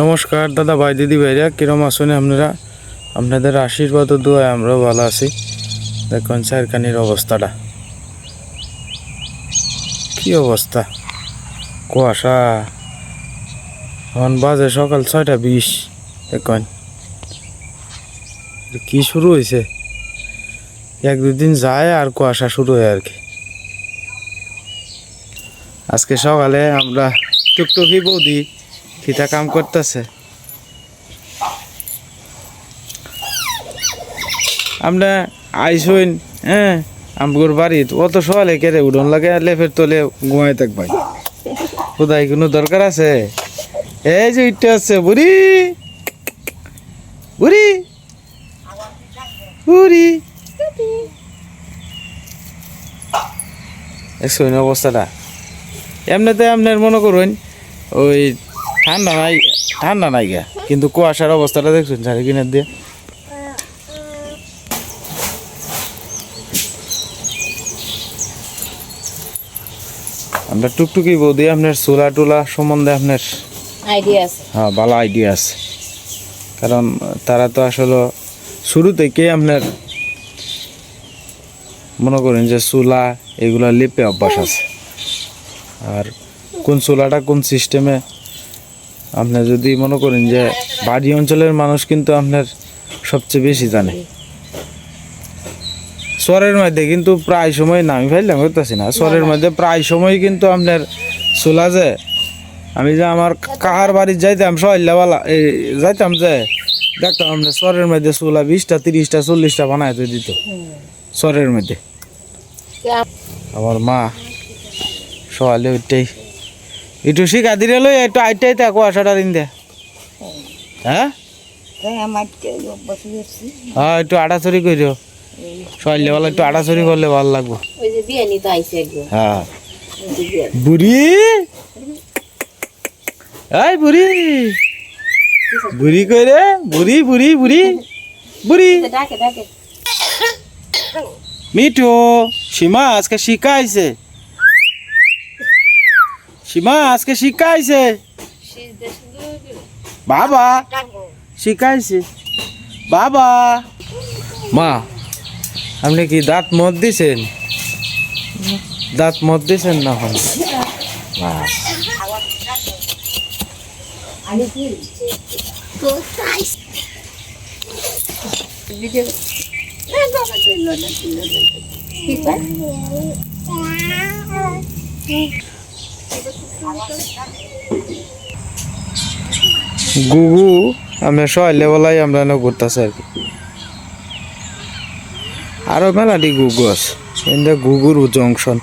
নমস্কার, দাদা ভাই, দিদি ভাইরা, কিরম আছেন আপনারা? আপনাদের আশীর্বাদ ও দোয়ায় আমরাও ভালো আছি। দেখুন চারকানির অবস্থাটা। কি অবস্থা? কুয়াশা। এখন বাজে সকাল ছয়টা বিশ, দেখুন। কি শুরু হয়েছে এক দুদিন যায় আর কুয়াশা শুরু হয় আর কি। আজকে সকালে আমরা টুকটুকি বৌদি খিতা কাম করতেছে। আমরা আইসইন হ্যাঁ আমগুর বাড়িত অত সকালে কেড়ে উঠন লাগে লেফের তলে ঘুমাই থাক ভাই। কোথায় কোনো দরকার আছে? এই যে ইটটা আছে, বুড়ি। বুড়ি। বুড়ি। দেখছেন অবস্থাটা। এমনিতে আপনার মনে করুন, ওই ঠান্ডা নাই ঠান্ডা নাই গা। কিন্তু কুয়াশার অবস্থাটা দেখছেন চারি কিনার দিয়ে? আমরা টুকটুকি বৌদি আপনার চুলা টুলা সম্বন্ধে আপনার আইডিয়া আছে। হ্যাঁ ভালো আইডিয়া আছে। কারণ তারা তো আসলে শুরু থেকে আপনার মনে করেন যে চুলা এগুলা লিপে অভ্যাস আছে। আর কোন চুলাটা কোন সিস্টেমে আপনার যদি মনে করেন যে বাড়ি অঞ্চলের মানুষ কিন্তু আপনার সবচেয়ে বেশি জানে। স্বরের মধ্যে কিন্তু প্রায় সময় না আমি ফেললাম করতেছি না। স্বরের মধ্যে প্রায় সময় কিন্তু আপনার চোলা যে আমি যে আমার কাহার বাড়ি যাইতাম সহল্লাওয়ালা এই যাইতাম যে দেখতাম আপনার স্বরের মধ্যে চোলা বিশটা তিরিশটা চল্লিশটা বানায় তো দিত স্বরের মধ্যে। আমার মা সকালে উঠতেই একটু শিখা দিলে লই একটু আইটাই তা কুয়াশাটা দিন দে। হ্যাঁ? হ্যাঁ একটু আটাচড়ি করিও সকালবেলা একটু আটাচড়ি করলে ভালো লাগবো। আইছে হ্যাঁ। বুড়ি? এই বুড়ি। বুড়ি কই রে? বুড়ি বুড়ি বুড়ি। বুড়ি। মিঠু সীমা আজকে শিখাইছে। সীমা আজকে শিখাইছে বাবা শিখাইছে বাবা। মা আপনি কি দাঁত মত দিছেন? দাঁত মত দিছেন না হন মা গুগু, আমরা সবাই লেবেলাই আমরা না ঘুরতেছি আর কি। আরও মেলাটি গুগু আছে। গুগুর জংশন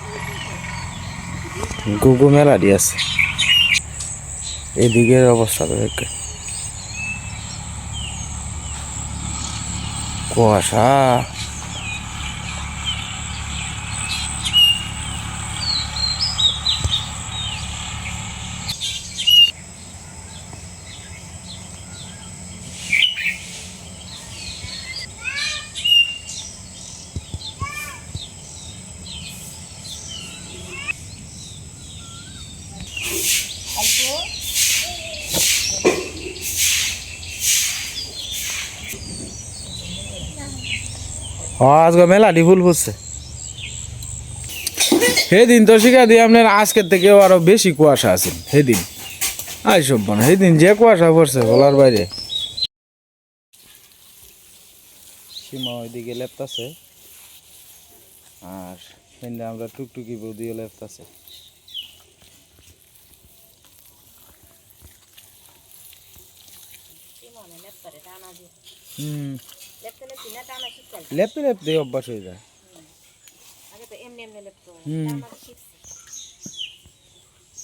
গুগু মেলাটি আছে। এদিকের অবস্থা কুয়াশা। আজকে মেলাটি ফুল ফুটছে সেদিন তো শিখা দিয়ে আপনার আজকের থেকেও আরও বেশি কুয়াশা আছে। সেদিন। আই সব বানা সেদিন যে কুয়াশা পড়ছে বলার বাইরে। সীমা ওইদিকে লেপতাছে। আর সেদিন আমরা টুকটুকি বৌদিও লেপতাছে। হুম। লেপতে লেপতে অভ্যাস হয়ে যায়। আগে তো এমনি এমনি লেপতো হুম।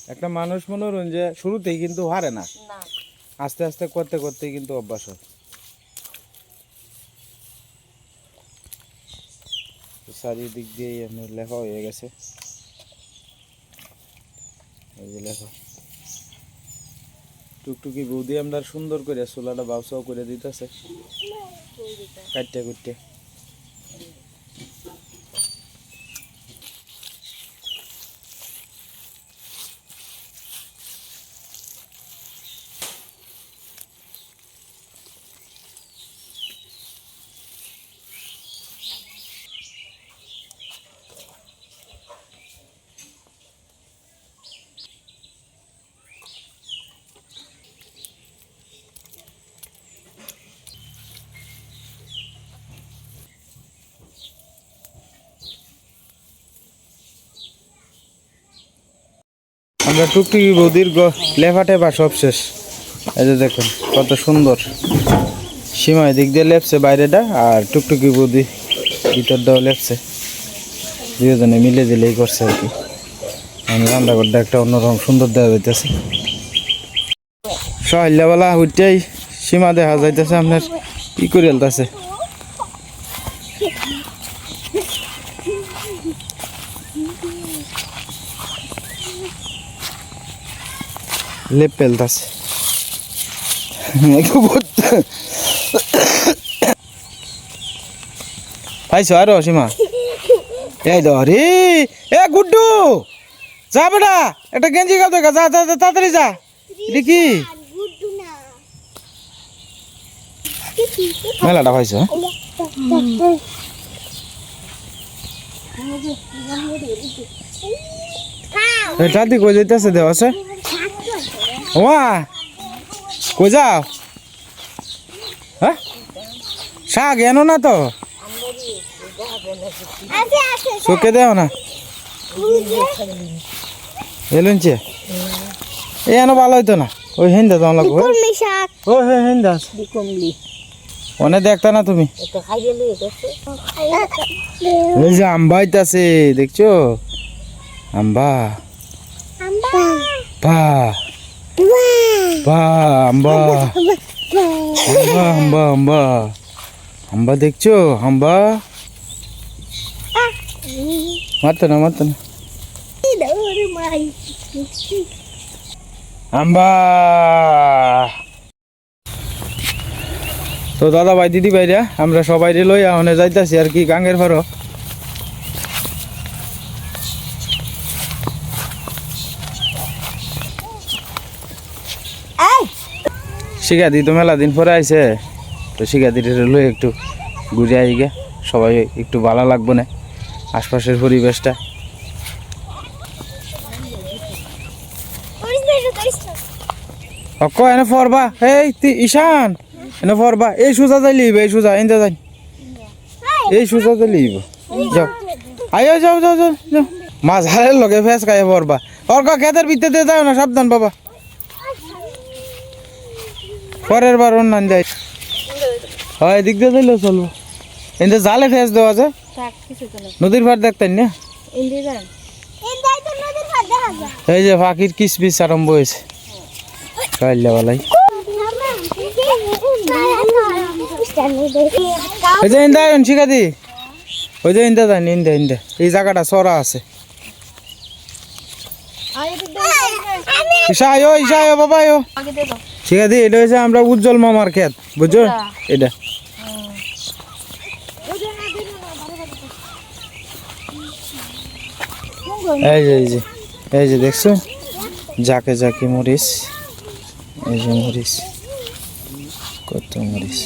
একটা মানুষ মনে করুন যে শুরুতেই কিন্তু হারে না। আস্তে আস্তে করতে করতে কিন্তু অভ্যাস হয়। চারিদিক দিয়ে লেখা হয়ে গেছে। এই যে লেখা। টুকটুকি বৌদি আমরা সুন্দর করে চোলাটা বাউসাও করে দিতেছে। কাটতে কুটতে আমরা টুকটুকি বৌদির লেফা টেপা সব শেষ। এই যে দেখুন, কত সুন্দর। সীমা দিক দিয়ে লেপছে বাইরেটা আর টুকটুকি বৌদি ভিতরটাও লেপছে। দুজনে মিলে দিলেই করছে আর কি। আমি রান্নাঘরটা একটা অন্যরকম সুন্দর দেওয়া যাইতেছে। সহল্যাবেলা উঠতেই সীমা দেখা যাইতেছে আপনার, কি করে এলতেছে লেপ পেলতাছে পাইছো আরও সীমা? এই ধরি এ গুড্ডু যা বেটা একটা গেঞ্জি কাল দেখা যা যা তাড়াতাড়ি যা। এটা কি? মেলাটা পাইছো হ্যাঁ? এই দাদি কই যাইতেছে দেওয়া আছে ওমা কই যাও? হ্যাঁ? শাক এনো না তো? চোখে দেও না। এলুনছে এনো ভালো হইতো না। ওই হিন্দা তোমার লাগবে ও হে হিন্দা। কমলি অনেক দেখতা না তুমি? এই যে আম্বা হইতাছে দেখছ? আম্বা বা। বা আম্বা। আম্বা আম্বা। দেখছ? আম্বা? মারতো না মারতো না। আম্বা। তো দাদা ভাই, দিদি ভাইরা, আমরা সবাই লই আহনে যাইতাছি আর কি, গাঙ্গের ফারো শিখাদি তো মেলা দিন পরে আইছে। তো শিখাদি লই একটু ঘুরে আই গে সবাই একটু ভালো লাগবে না আশপাশের পরিবেশটা। অক্ক, এনে ফরবা। এই তি, ঈশান, এনে ফরবা। এই সুজা যাই লিব, এই সুজা, এনতে যাই। এই সুজা যাই লিব। যাও। আয়ো যাও যাও যাও যাও। মাছ হারের লগে ফেস খাই ফরবা। অর্ক খেতের ভিতরে যাও না, সাবধান, বাবা। পরের বার অন্যান্য যাই। হয় এদিক দিয়ে দিলেও চলবো। এনতে জালে ফেস দেওয়া যায় নদীর পার দেখতেন না? এই যে পাখির কিসমিস আরম্ভ হয়েছে। কাইল্লাওয়ালাই ওই যে ইন্দা শিখাদি ওই যে ইন্দা যান ইন্দা ইন্দা। এই জায়গাটা সরা আছে। আয়ো ঈশা আয়ো বাবা আয়ো আগে আছে এটা হচ্ছে আমরা উজ্জ্বল মামার ক্ষেত বুঝছ? এটা। এই যে এই যে এই যে দেখছ? যাকে যাকে মরিস এই যে মরিস কত মরিস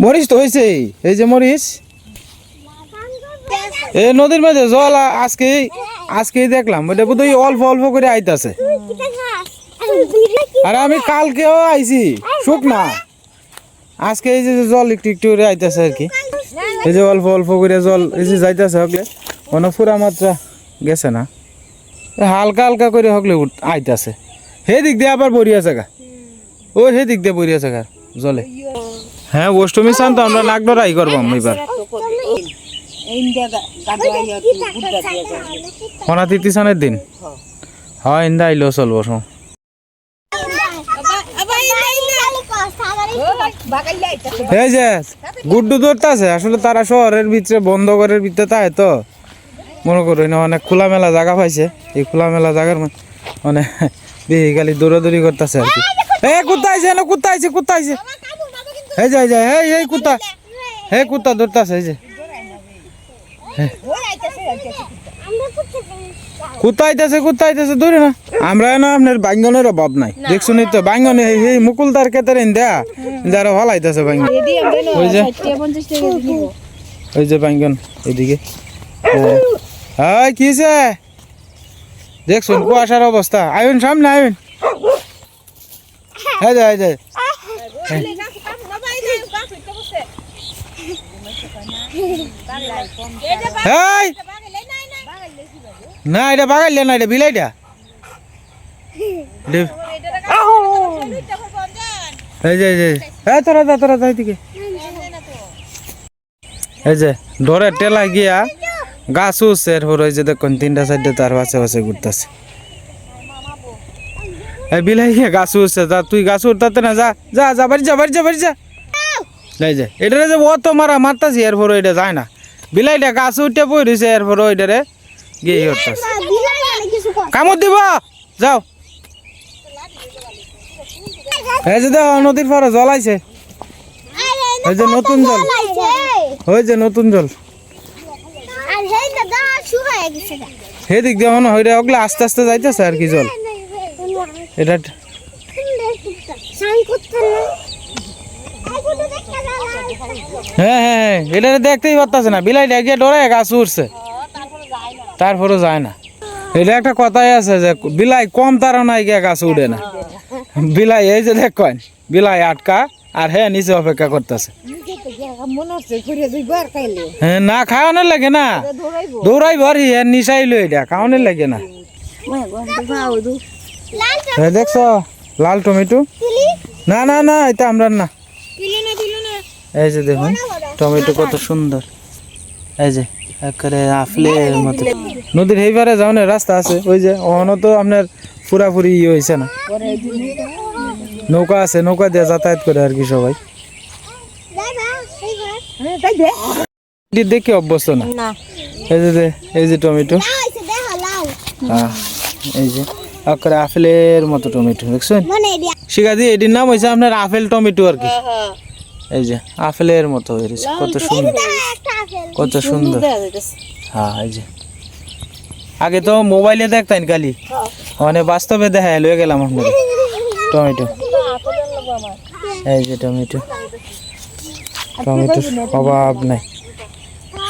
মরিস তো হয়েছে এই যে মরিস এই নদীর মধ্যে জল আজকে আজকেই দেখলাম ওটা বোধহয় অল্প অল্প করে আইতাছে। আর আমি কালকেও আইছি, শুক না। আজকে এই যে জল একটু একটু করে আইতাছে আর কি। এই যে অল্প অল্প করে জল এই যে যাইতাছে হকলে, কোনো পুরা মাত্রা গেছে না। হালকা হালকা করে হকলে আইতাছে। হে দিক দিয়ে আবার বড়ি আছে গা। ও হে দিক দিয়ে বড়ি আছে গা, জলে। হ্যাঁ অষ্টমী চান তো আমরা নাক ডরাই করবাম এবার। যান হনা তিতি চানের দিন? হয় ইন্দা আইলেও চলবো এটা এই যে গুড্ডু ধরতেছে আসলে তারা শহরের ভিতরে বন্ধ ঘরের ভিতরে তাই তো। মনে করো না অনেক খোলামেলা জায়গা পাইছে এই খোলামেলা জায়গার মানে বেশি খালি দৌড়াদৌড়ি করতেছে আর কি। এ কুত্তা আইছে না কুত্তা আইছে কুত্তা আইছে এই যে এই যে এই এই কুত্তা। হে কুত্তা ধরতেছে এই যে। কুত্তা আইতেছে কুত্তা আইতেছে দূরে না। আমরা না আপনার বাঙ্গনের অভাব নাই। দেখছুন তো বাঙ্গনে এই মুকুলদার কেতার দেয়া যারা ভালো আইতেছে বাঙ্গন ওই যে ওই যে বাঙ্গন এদিকে। হ্যাঁ কি হয়েছে দেখছুন কুয়াশার অবস্থা। আয়ুন সামনে আয়ুন হ্যাঁ যায় হ্যাঁ। এই! না, এটা বাগাইলে না, এটা বিলাইটা এই যে এই যে ধরে টেলা গিয়া গাছ এরপর ওই যে দেখুন, তিনটা চারটে তার পাশে পাশে ঘুরতেছে। এই বিলাই গিয়ে গাছ উঠছে যা, তুই গাছ উঠতে না, যা যা যা, বাড়ি যা বাড়ি যা বাড়ি যা। এই যে এটারে যে অত মারা মারতাছি এরপর এটা যায় না বিলাইটা গাছ উঠে বই রয়েছে এরপর ওইটারে গিয়ে করতেছে কামড় দিব যাও এই যে দেখো নদীর পরে জল আইছে যে নতুন জল ওই যে নতুন জল সেদিক দিয়ে মনে হয় ওগুলো আস্তে আস্তে যাইতেছে আর কি জল এটা হ্যাঁ হ্যাঁ হ্যাঁ এটা দেখতেই পারতেছে না। বিলাইটা গিয়ে গাছ উঠছে তারপরে যায় না। এটা একটা কথাই আছে যে, বিলাই কম তারা নাই গিয়ে গাছ উঠে না। বিলাই, এই যে দেখেন বিলাই আটকা, আর হ্যাঁ নিচে অপেক্ষা করতেছে। হ্যাঁ না, খাওয়ানোর লাগে না। দৌড়াই ভরি হ্যাঁ নিশাইলো এটা, খাওয়ানোর লাগে না। হ্যাঁ দেখছ, লাল টমেটো? না না না, এটা আমরা না। এই যে দেখুন টমেটো কত সুন্দর। এই যে একেবারে আফলের মতো। নদীর এইবারে যাও না রাস্তা আছে। ওই যে ওখানে তো আপনার পুরাপুরি ইয়ে হয়েছে না। নৌকা আছে নৌকা দিয়ে যাতায়াত করে আর কি সবাই। দেখে অভ্যস্ত না? এই যে দে- এই যে টমেটো। এই যে একেবারে আপেলের মতো টমেটো দেখছেন? শিখাদি এটির নাম হয়েছে আপনার আপেল টমেটো আর কি। এই যে আপেলের মতো হয়েছে কত সুন্দর। কত সুন্দর হ্যাঁ এই যে। আগে তো মোবাইলে দেখতেন কালি মানে বাস্তবে দেখা লয়ে গেলাম আপনার টমেটো। এই যে টমেটো। টমেটো অভাব নাই।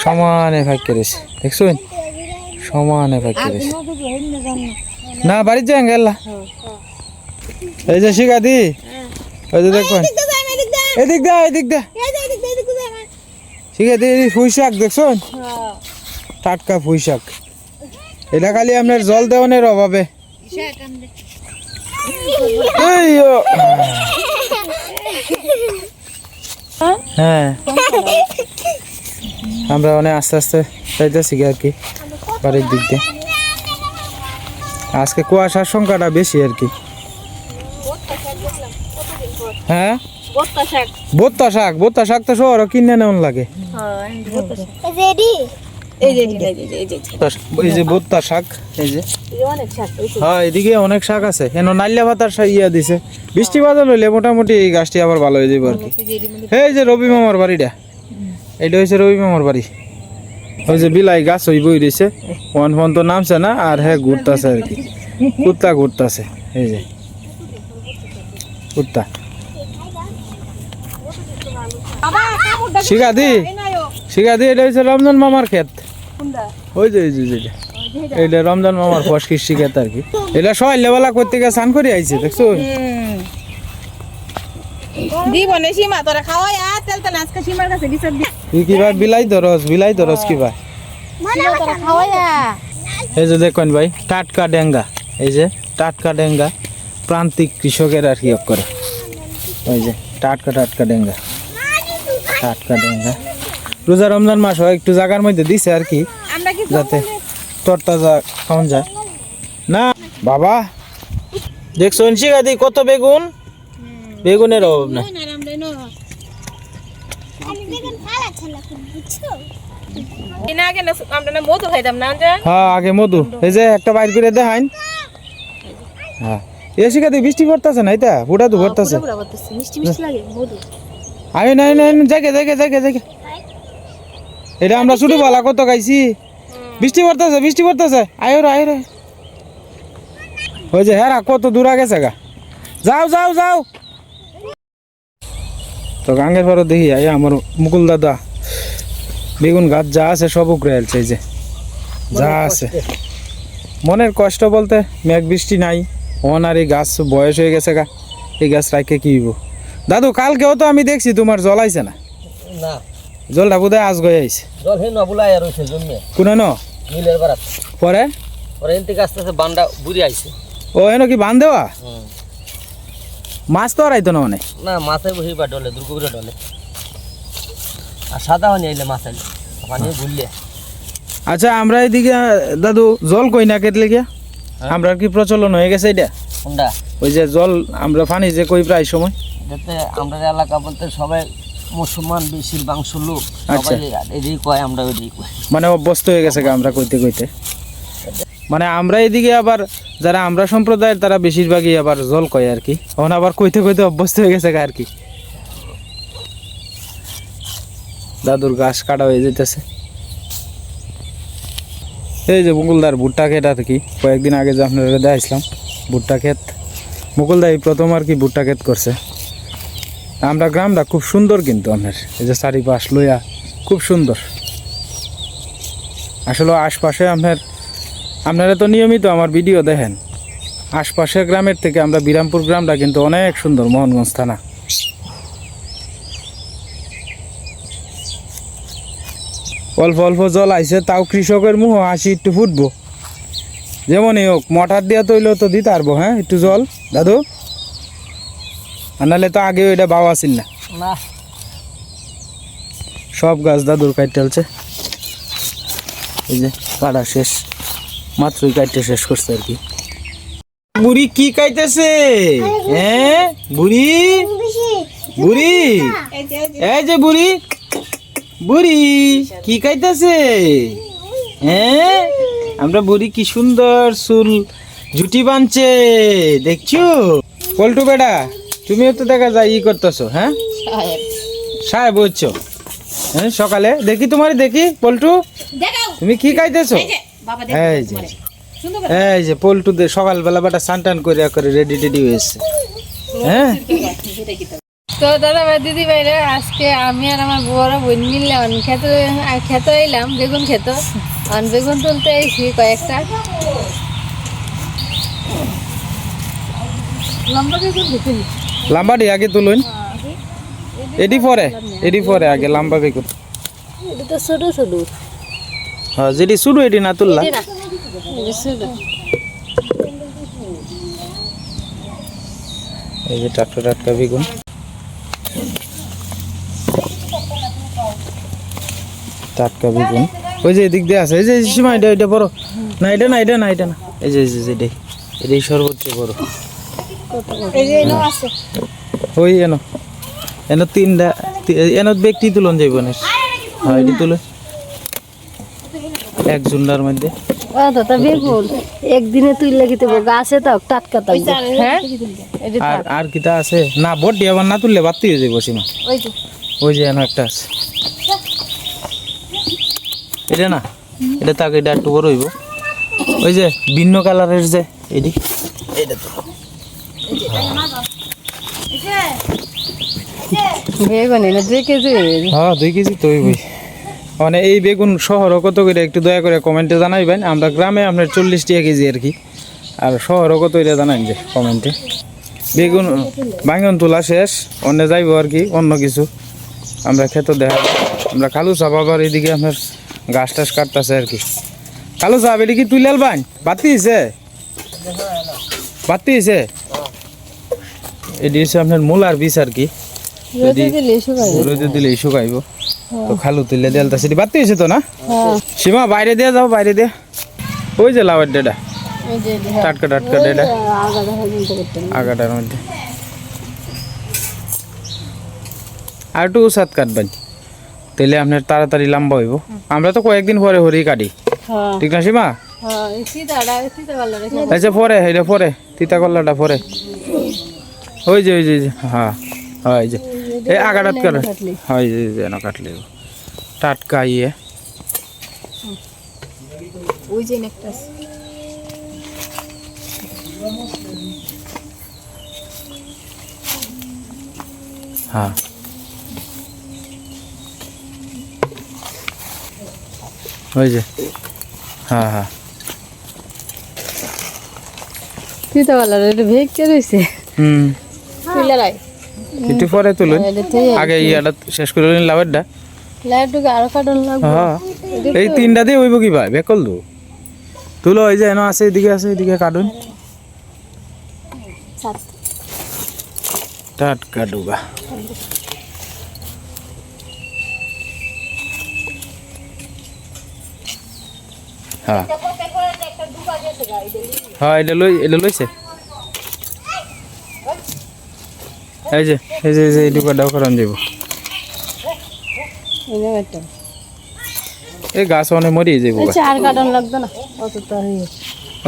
সমানে ভাগ করেছে দেখছেন সমানে ভাগ করেছে না বাড়ির যাই গেল। এই যে শিখাদি ওই যে দেখুন এদিক দা এদিক দা। শিখাদি পুঁই শাক দেখছেন? টাটকা পুঁই শাক। এটা খালি আপনার জল দেওয়ানের অভাবে। এই হ্যাঁ। আমরা অনেক আস্তে আস্তে যাইতেছি আর কি বাড়ির দিক দিয়ে। আজকে কুয়াশার সংখ্যাটা বেশি আর কি। হ্যাঁ? বোত্তা শাক। বোত্তা শাক তো শহর কিনে নেওয়ান লাগে। এই যে এই যে এই যে এই যে এই যে বোত্তা শাক এই যে হ্যাঁ এদিকে অনেক শাক আছে। কেন নালিয়া ভাতার ইয়া দিছে। বৃষ্টি বাদল হইলে মোটামুটি এই গাছটি আবার ভালো হয়ে যাবে আর কি। এই যে রবি মামার বাড়িটা। এটা হচ্ছে রবি মামার বাড়ি। ওই যে বিলাই গাছ হই বই রয়েছে ওয়ান ফোন তো নামছে না আর হ্যাঁ ঘুরতাছে আর কি। কুত্তা ঘুরতাছে এই যে। কুত্তা। শিখাদি শিখাদি এটা হচ্ছে রমজান মামার ক্ষেত। ওই যে এইটা রমজান মামার ফসকির শিখাত আর কি। এটা সবাই লেবেলা করতে গিয়ে স্নান করে আইছে দেখছ? দিব সীমা তোরা খাওয়াই আর তেল তেল আজকে সীমার কাছে দিছে দি। তুই কিবা বিলাই ধরস বিলাই ধরস কিবা। সীমা তোরা খাওয়াই এই যে দেখুন ভাই টাটকা ডেঙ্গা। এই যে টাটকা ডেঙ্গা। প্রান্তিক কৃষকের আর কি করে। ওই যে টাটকা টাটকা ডেঙ্গা। ডেঙ্গা রোজা রমজান মাস হয় একটু জায়গার মধ্যে দিছে আর কি যাতে তরতাজা খাওয়ান যায়। না বাবা দেখছ শিখাদি কত বেগুন? বেগুনের অভাব না না কেন আমরা না মধু খাইতাম না জান হ্যাঁ আগে মধু। এই যে একটা বাইর করে দেখাইন হ্যাঁ। এ শিখাতে বৃষ্টি পড়তেছে না এটা ফুটা তো পড়তেছে মিষ্টি মিষ্টি লাগে মধু। আরে নাই নাই জায়গা জায়গা জায়গা জায়গা এটা আমরা শুধু বালা কত খাইছি বৃষ্টি পড়তেছে বৃষ্টি পড়তেছে। আয় রে আয় রে। ওই যে হ্যাঁ কত দূর আগে গা। যাও যাও যাও। তো গাঙ্গের পরে দেখি আয় আমার মুকুল দাদা। বেগুন গাছ যা আছে সব উপরে আলছে এই যে। যা আছে। মনের কষ্ট বলতে মেঘ বৃষ্টি নাই। ওনার এই গাছ বয়স হয়ে গেছে গা। এই গাছ রাখে কি হইব? দাদু কালকেও তো আমি দেখছি তোমার জলাইছে না। না। জলটা বোধহয় আজ গয়ে আইছে। জল হে নবুলাই আর হইছে জন্মে। কোনে ন? মিলের বারাত। পরে? পরে এন থেকে আস্তে আস্তে বান্ডা বুড়ি আইছে। ও এন কি বান দেওয়া মাছ তো আর আইতো না মানে? না মাছে বহি বা ডলে দুর্গপুরে ডলে। আর সাদা হয়নি আইলে মাছ আইলে। পানি গুললে আচ্ছা আমরা এদিকে দাদু জল কই না কেটলে গিয়া? আমরা কি প্রচলন হয়ে গেছে এটা হুন্ডা ওই যে জল আমরা পানি যে কই প্রায় সময়। যাতে আমরা এলাকা বলতে সবাই মুসলমান বেশিরভাংশ লোক আচ্ছা। সবাই এদিকে কয় আমরা ওইদিকে কয়। মানে অভ্যস্ত হয়ে গেছে আমরা কইতে কইতে। মানে আমরা এদিকে আবার যারা আমরা সম্প্রদায়ের তারা বেশিরভাগই আবার জল কয় আর কি। তখন আবার কইতে কইতে অভ্যস্ত হয়ে গেছে আর কি। দাদুর গাছ কাটা হয়ে যেতেছে এই যে মুকুলদার ভুট্টা ক্ষেত আর কি কয়েকদিন আগে যে আপনারা দেখাইছিলাম ভুট্টা ক্ষেত। মুকুলদা এই প্রথম আর কি ভুট্টা ক্ষেত করছে। আমরা গ্রামটা খুব সুন্দর কিন্তু আপনার। এই যে চারিপাশ লইয়া খুব সুন্দর। আসলে আশপাশে আপনার, আপনারা তো নিয়মিত আমার ভিডিও দেখেন। আশপাশের গ্রামের থেকে আমরা বিরামপুর গ্রামটা কিন্তু অনেক সুন্দর, মোহনগঞ্জ থানা। অল্প অল্প জল আইছে, তাও কৃষকের মুহ হাসি একটু ফুটবো। যেমনই হোক মটার দিয়া তৈল তো দিতে পারব হ্যাঁ? একটু জল। দাদু? আর নাহলে তো আগে ওইটা বাবা আসিল না। সব গাছ দাদুর কাটতে চলছে এই যে কাটা শেষ। মাত্রই কাটতে শেষ করছে আর কি। বুড়ি কি কাইতেছে? হ্যাঁ? বুড়ি? বুড়ি। এই যে এই যে। বুড়ি। বুড়ি কি কাইতেছে? হ্যাঁ? আমরা বুড়ি কি সুন্দর চুল জুটি বানছে। দেখছ? পল্টু বেটা? তুমিও তো দেখা যায় ই করতেছো হ্যাঁ? সাহেব। সাহেব হচ্ছ হ্যাঁ সকালে। দেখি তোমার দেখি পল্টু। তুমি কি খাইতেছো? এই যে এই যে পল্টু দে সকালবেলা বাটা স্নান টান করে করে রেডি টেডি হয়েছে। হ্যাঁ? তো দাদা ভাই দিদি ভাইরা আজকে আমি আর আমার বড় বোন মিললাম খেতে খেতে এলাম বেগুন খেত। আর বেগুন তুলতে এসেছি কয়েকটা। লম্বা বেগুন দেখুন লাম্বাটি আগে তুলুন এডি পরে এডি পরে আগে লাম্বা বেগুন হ্যাঁ যেটি শুরু এটি না তুললা এই যে টাটকা টাটকা বেগুন টাটকা বেগুন ওই যে এদিক দিয়ে আছে এই যে সীমা এটা এটা বড় না এটা না এটা না এটা না এই যে এই যে এটাই এটাই সর্বোচ্চ বড় ওই এনো। এনো তিনটা তি- ব্যক্তি তুলন যাইব না হ্যাঁ তুলে। এক জুন্ডার মধ্যে। ও দাদা বেগুন একদিনে তুই লাগিতে গাছে তো টাটকা থাকবে হ্যাঁ? আর আর কিটা আছে? না বড্ডি আবার না তুললে বাড়তি হয়ে যাব সীমা। ওই যে। এনো একটা আছে। এটা না? এটা তাকে এটা একটু বড় হইব। ওই যে ভিন্ন কালারের যে তো হয়ে, দুই কেজি মানে এই বেগুন শহরও কত করে একটু দয়া করে কমেন্টে জানাইবেন। আমরা গ্রামে আপনার চল্লিশ টাকা কেজি আর কি। আর শহরও কত এটা জানাই যে কমেন্টে বেগুন বাঙ্গন তোলা শেষ, অন্য যাইব আর কি, অন্য কিছু। আমরা খেতে দেখা আমরা কালু চাপ আবার এদিকে আপনার গাছ টাছ কাটতেছে আর কি। কালু চাপ এটি কি তুলে আলবান বাতি হয়েছে বাতি হয়েছে এটি হচ্ছে আপনার মূলার বীজ আর কি? রোদে দিলে দিলে শুকাইব তো খালু তুললে দেলতা সেটি তো না? হ্যাঁ। সীমা বাইরে দিয়ে যাও বাইরে দিয়ে। ওই যে লাউয়ের যে টাটকা টাটকা না। আগাটার মধ্যে। আর একটু সাত কাটবেন তাহলে আপনার তাড়াতাড়ি লম্বা হইব। আমরা তো কয়েকদিন পরে হরি কাটি। হ্যাঁ। ঠিক না সীমা? হ্যাঁ আচ্ছা পরে এটা পরে তিতা কল্লাটা পরে। ওই যে ওই যে ওই হ্যাঁ হ্যাঁ এই যে এই আগা টাটকা। হয় এই যে যেন কাটলে টাটকা ইয়ে ওই যে আছে হ্যাঁ ওই যে হ্যাঁ হ্যাঁ কালার এটা ভেঙে রয়েছে লাইটুকে আরও কাটন লাগবে। হ্যাঁ। এই তিনটা দিয়ে হইব কি ভাই? বেকল দু। তুলো ওই যে এনে আছে এদিকে আছে এদিকে কাটুন। টাটকা ডুগা হ্যাঁ। হ্যাঁ এটা লই এটা লইছে? এই যে এই যে এই ডুগাটাও করান যাব এই গাছ অনেক মরিয়ে যাব। চার কাটন লাগবে না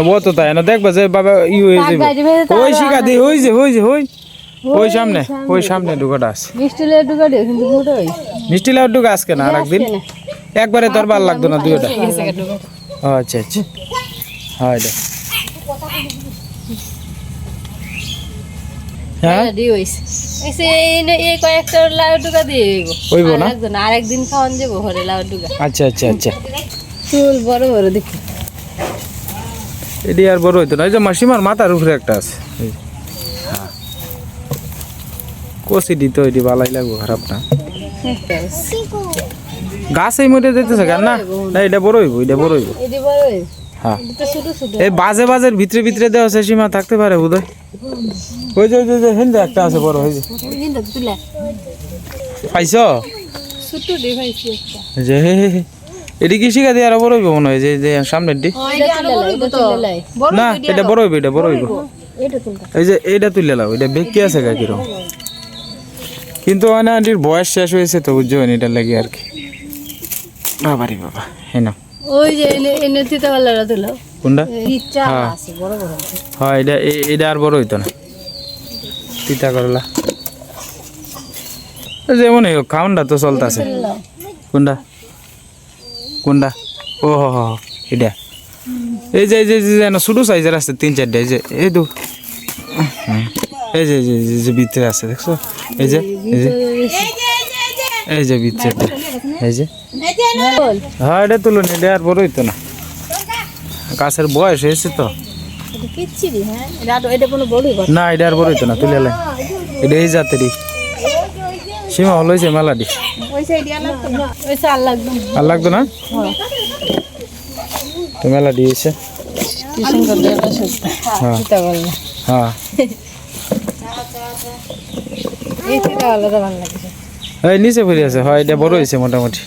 অত তাই না দেখবা যে বাবা ই হয়ে যাবে ওই শিকা দি ওই যে ওই যে ওই। ওই সামনে ওই সামনে ডুকাটা আছে মিষ্টি লাড্ডু গাছ কেন আর একদিন? একবারে তোর ভালো লাগতো না দুইটা। আচ্ছা আচ্ছা। হ্যাঁ এটা হ্যাঁ? দি হইছে। এসে এই এই কয়েকটা লাড্ডু কা দিয়ে দিব হইব না? একজন আরেকদিন খাওয়ান যাব ঘরে লাড্ডু কা আচ্ছা আচ্ছা আচ্ছা। চুল বড় বড় দেখি। এটি আর বড় হইতো না। এই যে মাসিমার মাথার উপরে একটা আছে। হ্যাঁ। কষি দিত এটি ভালাই লাগবো খারাপ না। গাছ এই মধ্যে দিতেছে কেন না? না এটা বড় হইব এটা বড় হইব। হ্যাঁ। এই বাজে বাজের ভিতরে ভিতরে দেওয়া সীমা থাকতে পারে বোধহয়। ওই যে ওই যে, ওই যে হেন একটা আছে বড় কিন্তু পাইছ? যে হে হে হে। এটি কি শিখা দিয়ে আরও বড় হইব মনে হয়? যে যে সামনের ডি এটা তুলে লাই এটা তুলে লাই না এটা বড় হইব এটা বড় হইব। এই যে এইটা তুলে লাও এটা বেঁকে আছে কিন্তু আন্টির বয়স শেষ হয়েছে তো বুঝছ এটা লাগে আর কি। বাবারি বাবা হ্যাঁ না ওই যে এনে এনে তিতা বালারা তুলো। কোনটা? হ্যাঁ। হ্যাঁ এটা এটা আর বড় হইতো না। তিতা করলা। যেমন হোক খাউনটা তো চলতেছে। কোনটা? কোনটা? ও হো হো এটা। এই যে এই যে যেন ছোটো সাইজের আছে, তিন চারটে, এই যে, এই তো। এই যে যে ভিতরে আছে, দেখছ? এই যে এই যে এই যে ভিতরে। এই যে। হ্যাঁ এটা তুলুন, এটা আর বড় হইতো না। গাছের বয়স হয়েছে তো। এটা হ্যাঁ? এটা এটা কোনো বড়ই কথা। না এটা আর বড় হইতো না তুলে লাই এটা এই জাতেরই। সীমা হল মেলাডি আর লাগতো না। তো মেলাডি হ্যাঁ। হ্যাঁ। এই নিচে পড়ে আছে হয় এটা বড় হয়েছে মোটামুটি।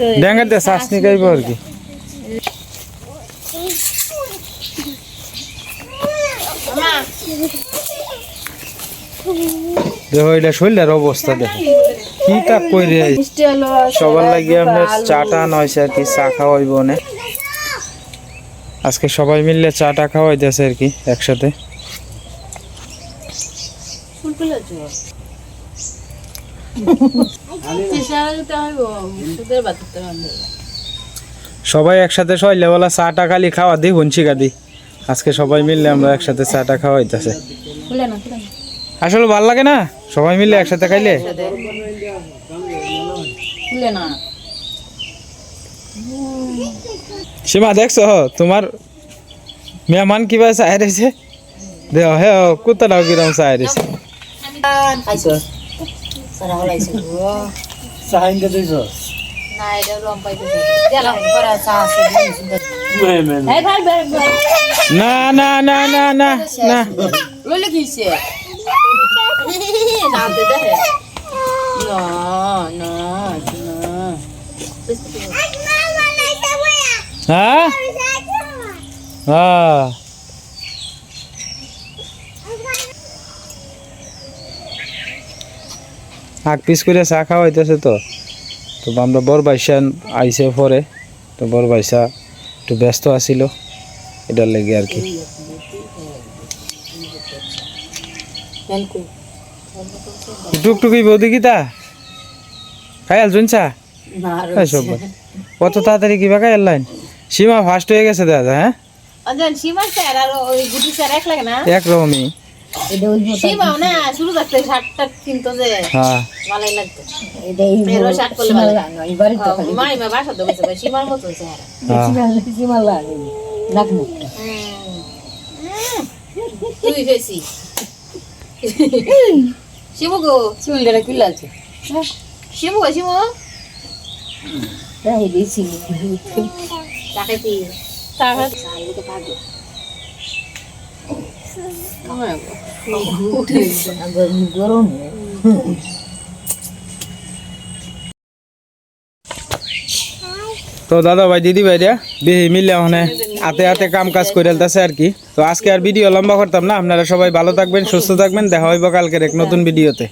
তো? ড্যাঙ্গাতে শ্বাস নিকাইব আর কি? দেখো, এটা শরীরের অবস্থা দেখো। কি কাক কইরে সবার লাগিয়ে আপনার চাটা নয়ছে আর কি, চা খাওয়াইব না। আজকে সবাই মিললে চাটা খাওয়াইতেছে আর কি, একসাথে। ফুলগুলো জোর তিসারা দিতে হইব সুদের বাতিতে হবে সবাই একসাথে চাটা খালি খাওয়া দিই হুনছিকা দি। আজকে সবাই মিললে আমরা একসাথে চাটা খাওয়াইতেছে। খুলে না আসলে ভালো লাগে না? সবাই মিলে একসাথে খাইলে? সীমা দেখছ তোমার মেহমান কিবা চাই রয়েছে দেহ হে কুত্তাটাও কিরম চাই রয়েছে না না না না না না। না লইলে কিছে না দে দে না না না হ্যাঁ হ্যাঁ আগ পিস করে চা খাওয়াইতেছে তো। তো আমরা বর বাইসা আইসে পরে। তো বর বাইসা একটু ব্যস্ত আছিল। এটার লেগে আর কি। টুকটুকি বৌদি গীতা খায়াল শুনছা সব কত তাড়াতাড়ি কিবা খায়াল লাইন সীমা ফার্স্ট হয়ে গেছে দাদা হ্যাঁ? অজন সীমা স্যার আর ওই গুটি স্যার এক লাগে না? একরকমই তুই শিবু গো চুলটা কি লাগছে শিবু কই শিমু তাই দিছি তাকে কি টাকা সাইলে পাগল গরম তো দাদা ভাই, দিদি ভাই দিয়া বিহি মিলে ওখানে আতে হাতে কাম কাজ করে এলতেছে আর কি। তো আজকে আর ভিডিও লম্বা করতাম না। আপনারা সবাই ভালো থাকবেন, সুস্থ থাকবেন। দেখা হইব কালকের এক নতুন ভিডিওতে